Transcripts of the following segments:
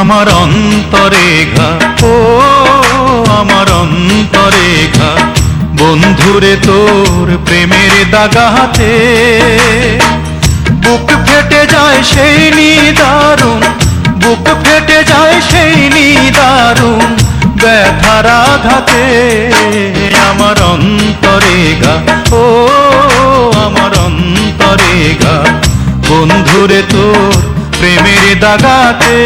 আমার অন্তরে ঘা। ও আমার অন্তরে ঘা। বন্ধুরে তোর প্রেমের দাগাতে বুক ফেটে যায় সেই নিদারুণ। বুক দাগাতে।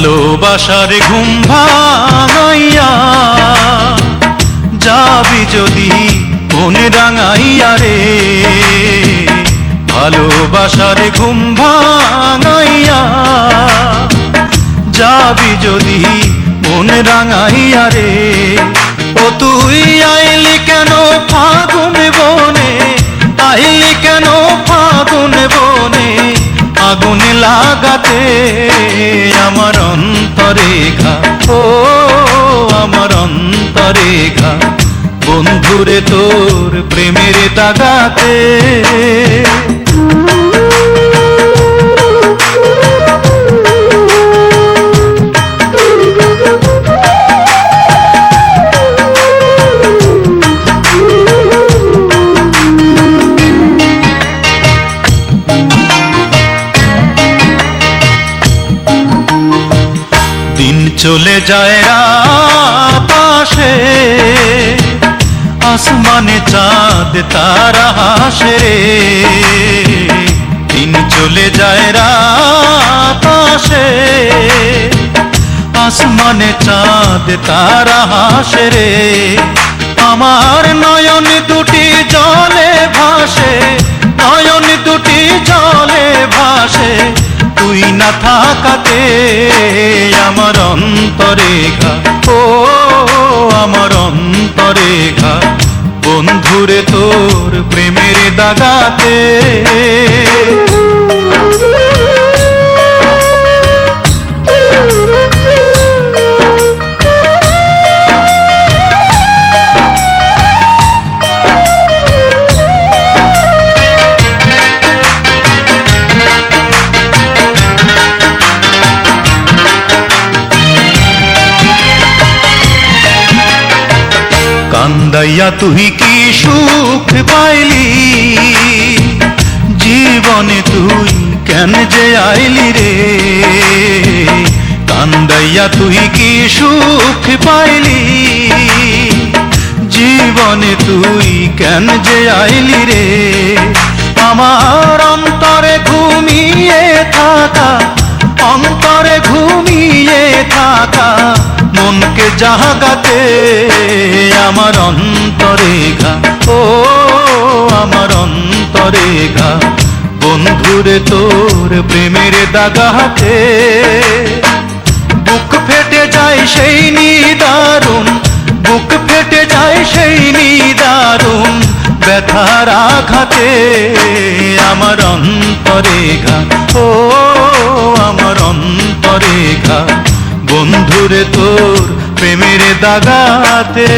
ভালোবাসার ঘুম ভাঙাইয়া যদি মনে রাঙাইয়া রে, ভালোবাসার ঘুম ভাঙাইয়া, যাবি যদি মনে রাঙাইয়া রে, ও তুই আইলি কেন ফাগুন বনে, আইলি কেন ফাগুন বনে, আগুন লাগাতে আমার অন্তরে ঘা, ও আমার অন্তরে ঘা। বন্ধুরে তোর প্রেমের দিন চলে যায় পাশে। আসমানে চাঁদ, তারা হাসে রে। দিন চলে যায় পাশে আসমানে চাঁদ, তারা হাসে রে। আমার নয়ন দুটি জলে ভাসে, নয়ন দুটি জলে ভাসে। তুই না থাকাতে আমার অন্তরে ঘা ও আমার অন্তরে ঘা বন্ধুরে তোর প্রেমের দাগাতে কান্দাইয়া তুই কি সুখ পাইলি? জীবনে তুই কেন যে আইলি রে? কান্দাইয়া তুই কি সুখ পাইলি? জীবনে তুই কেন যে আইলি রে? আমার অন্তরে ঘুমিয়ে জাগাতে আমার অন্তরে ও, আমার অন্তরে ঘা। বন্ধুরে তোর প্রেমের দাগাতে বুক ফেটে যায় সেই নিদারুণ। বুক ফেটে যায় সেই নিদারুণ। ব্যথার আঘাতে আমার অন্তরে ঘা। ও, আমার অন্তরে ঘা। বন্ধুরে তোর প্রেমের দাগাতে।